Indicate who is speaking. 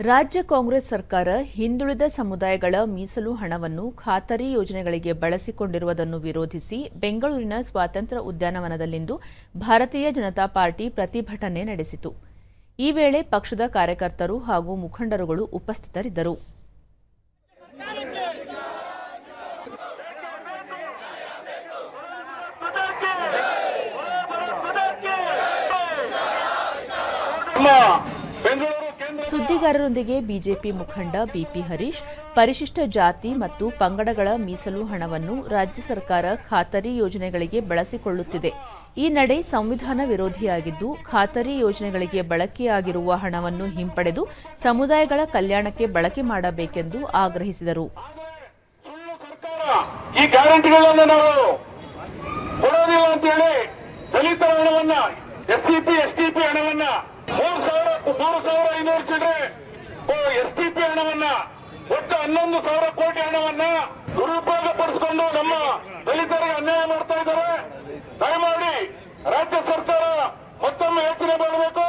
Speaker 1: ರಾಜ್ಯ ಕಾಂಗ್ರೆಸ್ ಸರ್ಕಾರ ಹಿಂದುಳಿದ ಸಮುದಾಯಗಳ ಮೀಸಲು ಹಣವನ್ನು ಖಾತರಿ ಯೋಜನೆಗಳಿಗೆ ಬಳಸಿಕೊಂಡಿರುವುದನ್ನು ವಿರೋಧಿಸಿ ಬೆಂಗಳೂರಿನ ಸ್ವಾತಂತ್ರ್ಯ ಉದ್ಯಾನವನದಲ್ಲಿಂದು ಭಾರತೀಯ ಜನತಾ ಪಾರ್ಟಿ ಪ್ರತಿಭಟನೆ ನಡೆಸಿತು. ಈ ವೇಳೆ ಪಕ್ಷದ ಕಾರ್ಯಕರ್ತರು ಹಾಗೂ ಮುಖಂಡರುಗಳು ಉಪಸ್ಥಿತರಿದ್ದರು. ಸುದ್ದಿಗಾರರೊಂದಿಗೆ ಬಿಜೆಪಿ ಮುಖಂಡ ಬಿಪಿ ಹರೀಶ್, ಪರಿಶಿಷ್ಟ ಜಾತಿ ಮತ್ತು ಪಂಗಡಗಳ ಮೀಸಲು ಹಣವನ್ನು ರಾಜ್ಯ ಸರ್ಕಾರ ಖಾತರಿ ಯೋಜನೆಗಳಿಗೆ ಬಳಸಿಕೊಳ್ಳುತ್ತಿದೆ. ಈ ನಡೆ ಸಂವಿಧಾನ ವಿರೋಧಿಯಾಗಿದ್ದು, ಖಾತರಿ ಯೋಜನೆಗಳಿಗೆ ಬಳಕೆಯಾಗಿರುವ ಹಣವನ್ನು ಹಿಂಪಡೆದು ಸಮುದಾಯಗಳ ಕಲ್ಯಾಣಕ್ಕೆ ಬಳಕೆ ಮಾಡಬೇಕೆಂದು ಆಗ್ರಹಿಸಿದರು.
Speaker 2: ಸುಳ್ಳು ಸರ್ಕಾರ ಈ ಗ್ಯಾರಂಟಿಗಳನ್ನ ನಾವು ಕೊಡೋದಿಲ್ಲ ಅಂತ ಹೇಳಿ ದಲಿತರ ಹಣವನ್ನ, S C P, S T P ಹಣವನ್ನ ಮೂರು ಸಾವಿರ ಮೂರು ಸಾವಿರ ಐನೂರು ಚಿಲ್ಲರೆ ಎಸ್ ಪಿ ಪಿ ಹಣವನ್ನ, ಒಟ್ಟು ಹನ್ನೊಂದು ಸಾವಿರ ಕೋಟಿ ಹಣವನ್ನ ದುರುಪಯೋಗ ಪಡಿಸಿಕೊಂಡು ನಮ್ಮ ದಲಿತರಿಗೆ ಅನ್ಯಾಯ ಮಾಡ್ತಾ ಇದ್ದಾರೆ. ದಯಮಾಡಿ ರಾಜ್ಯ ಸರ್ಕಾರ